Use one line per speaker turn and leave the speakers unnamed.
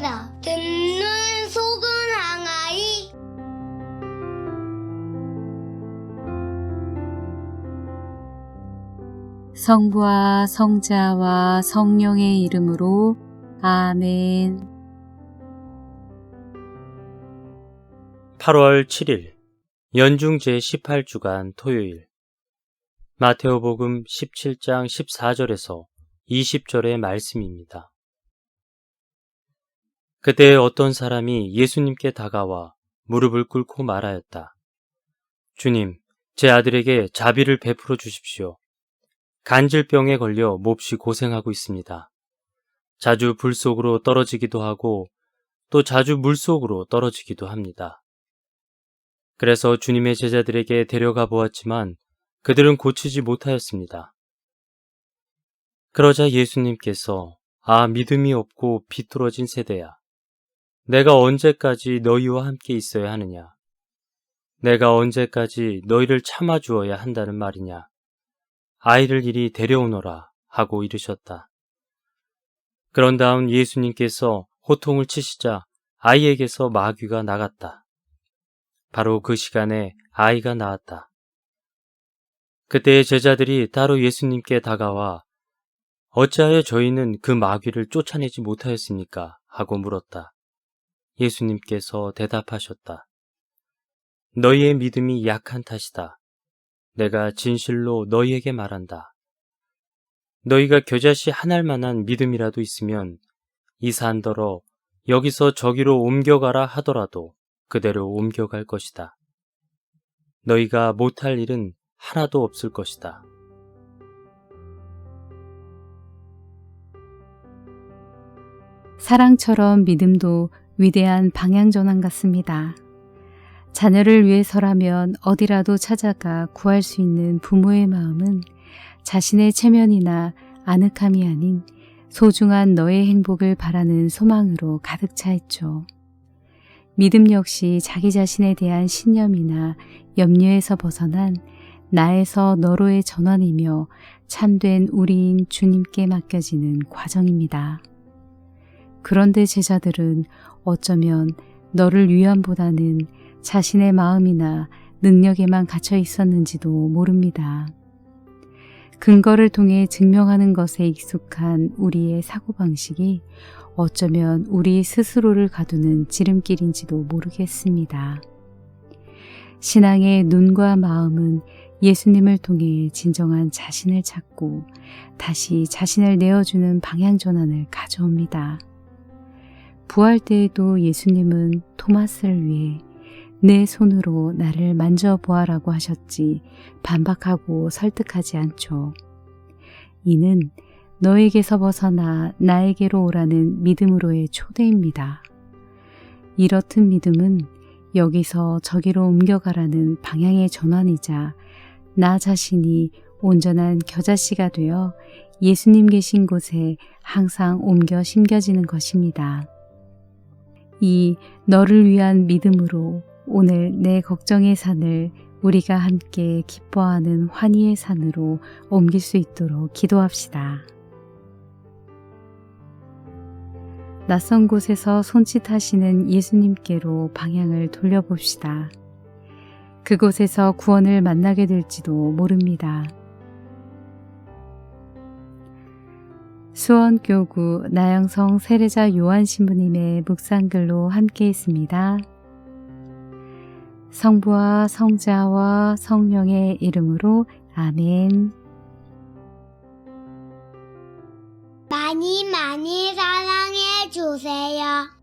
한다. 듣는 속은 항아리.
성부와 성자와 성령의 이름으로 아멘.
8월 7일 연중 제18주간 토요일 마테오복음 17장 14절에서 20절의 말씀입니다. 그때 어떤 사람이 예수님께 다가와 무릎을 꿇고 말하였다. 주님, 제 아들에게 자비를 베풀어 주십시오. 간질병에 걸려 몹시 고생하고 있습니다. 자주 불 속으로 떨어지기도 하고 또 자주 물 속으로 떨어지기도 합니다. 그래서 주님의 제자들에게 데려가 보았지만 그들은 고치지 못하였습니다. 그러자 예수님께서 아 믿음이 없고 비뚤어진 세대야. 내가 언제까지 너희와 함께 있어야 하느냐? 내가 언제까지 너희를 참아주어야 한다는 말이냐? 아이를 이리 데려오너라 하고 이르셨다. 그런 다음 예수님께서 호통을 치시자 아이에게서 마귀가 나갔다. 바로 그 시간에 아이가 나왔다. 그때 제자들이 따로 예수님께 다가와 어찌하여 저희는 그 마귀를 쫓아내지 못하였습니까? 하고 물었다. 예수님께서 대답하셨다. 너희의 믿음이 약한 탓이다. 내가 진실로 너희에게 말한다. 너희가 겨자씨 한 알만한 믿음이라도 있으면 이 산더러 여기서 저기로 옮겨가라 하더라도 그대로 옮겨갈 것이다. 너희가 못할 일은 하나도 없을 것이다.
사랑처럼 믿음도 위대한 방향전환 같습니다. 자녀를 위해서라면 어디라도 찾아가 구할 수 있는 부모의 마음은 자신의 체면이나 아늑함이 아닌 소중한 너의 행복을 바라는 소망으로 가득 차 있죠. 믿음 역시 자기 자신에 대한 신념이나 염려에서 벗어난 나에서 너로의 전환이며 참된 우리인 주님께 맡겨지는 과정입니다. 그런데 제자들은 어쩌면 너를 위함보다는 자신의 마음이나 능력에만 갇혀 있었는지도 모릅니다. 근거를 통해 증명하는 것에 익숙한 우리의 사고방식이 어쩌면 우리 스스로를 가두는 지름길인지도 모르겠습니다. 신앙의 눈과 마음은 예수님을 통해 진정한 자신을 찾고 다시 자신을 내어주는 방향전환을 가져옵니다. 부활 때에도 예수님은 토마스를 위해 내 손으로 나를 만져보아라고 하셨지 반박하고 설득하지 않죠. 이는 너에게서 벗어나 나에게로 오라는 믿음으로의 초대입니다. 이렇듯 믿음은 여기서 저기로 옮겨가라는 방향의 전환이자 나 자신이 온전한 겨자씨가 되어 예수님 계신 곳에 항상 옮겨 심겨지는 것입니다. 이 너를 위한 믿음으로 오늘 내 걱정의 산을 우리가 함께 기뻐하는 환희의 산으로 옮길 수 있도록 기도합시다. 낯선 곳에서 손짓하시는 예수님께로 방향을 돌려봅시다. 그곳에서 구원을 만나게 될지도 모릅니다. 수원교구 나영성 세례자 요한 신부님의 묵상글로 함께 했습니다. 성부와 성자와 성령의 이름으로 아멘.
많이 많이 사랑해 주세요.